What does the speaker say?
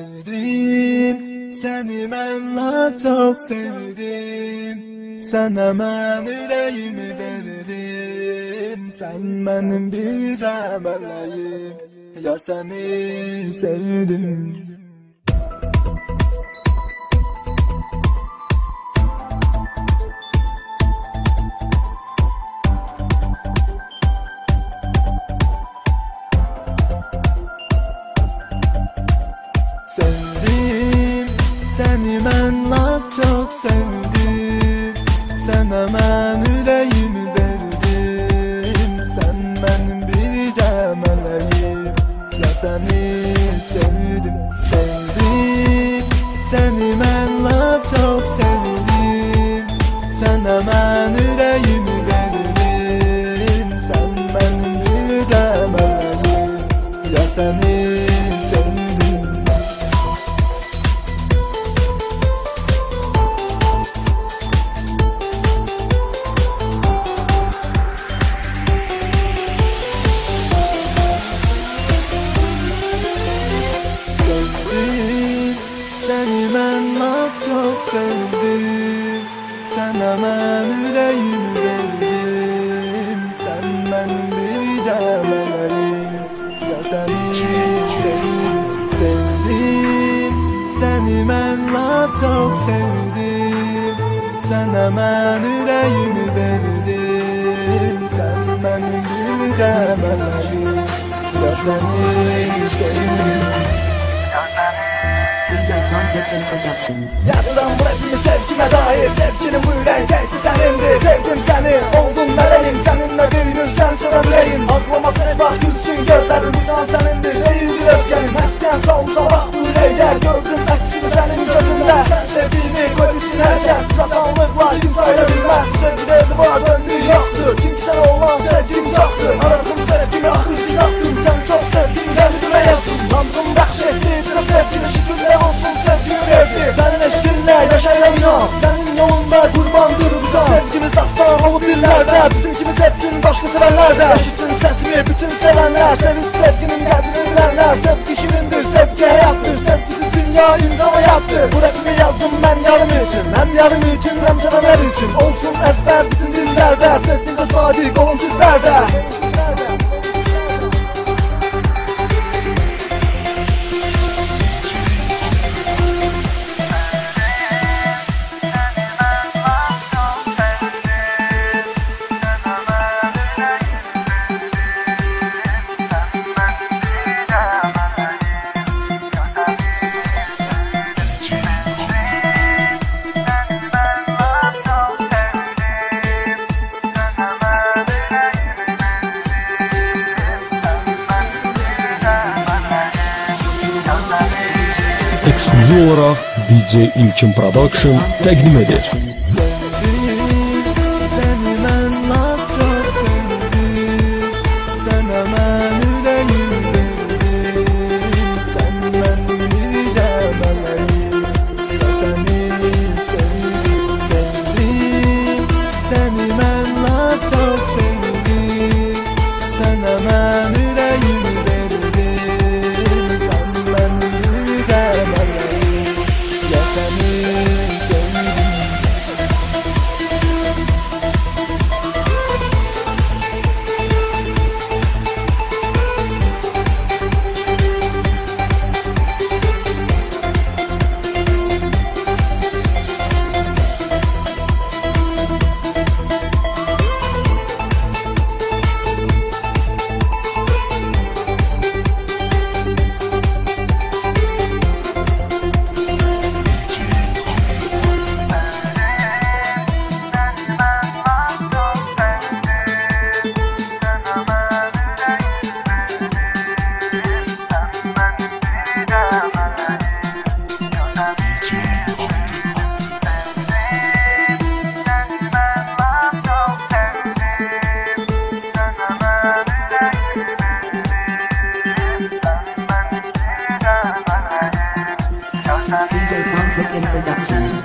Sevdim seni lap çox sevdim. Sənə mən ürəyimi verdim Sən mənim bircə mələyim Yar səni sevdim Sevdim. Seni mən lap çox sevdim. Sənə mən ürəyimi verdim Sən mənim bircə mələyim Ya səni sevdim Sevdim. Səni mən lap çox sevdim. Sənə mən ürəyimi verdim Sən mənim bircə mələyim Ya səni sevdim. Sənə mən ürəyimi verdim Sən mənim bircə mələyim Ya səni sevdim. Sevdim mən lap çox sevdim. Sənə mən ürəyimi verdim Sən mənim bircə mələyim Ya səni sevdim Bu rapimi sevgime dair Sevginin bu yürek gerçi senindi Sevdim seni oldun meleğim Seninle büyünürsen sevebileyim Aklıma sıçmak gülsün gözlerim Bu can senindir değildir özgenim. Mesken sol sabah bu yüreğe Gördüm aksini senin gözünde. Sen sevdiğimi koydusun herkes Bize sağlıkla gün sayılabilmez Sevgide duvar döndü yoktu Çünkü sen olan sevgim çoktu Aradım sevgimi akıllı yaktım Seni çok sevdim kalbime yazdım Tanrım olup dillerde Bizimkimiz hepsinin başka sevenlerde Yaşasın sesimi bütün sevenler Sevip sevginin derdini bilenler. Sevgi şirindir, sevgi hayattır Sevgisiz dünya insana yattı Bu rapimi yazdım ben yarım için Hem yarım için hem sevenler için. Olsun ezber bütün dillerde Sevginize sadık olun sizlerde Ekskluziv olarak DJ İlkin Production təqdim edir. Cooking Introduction.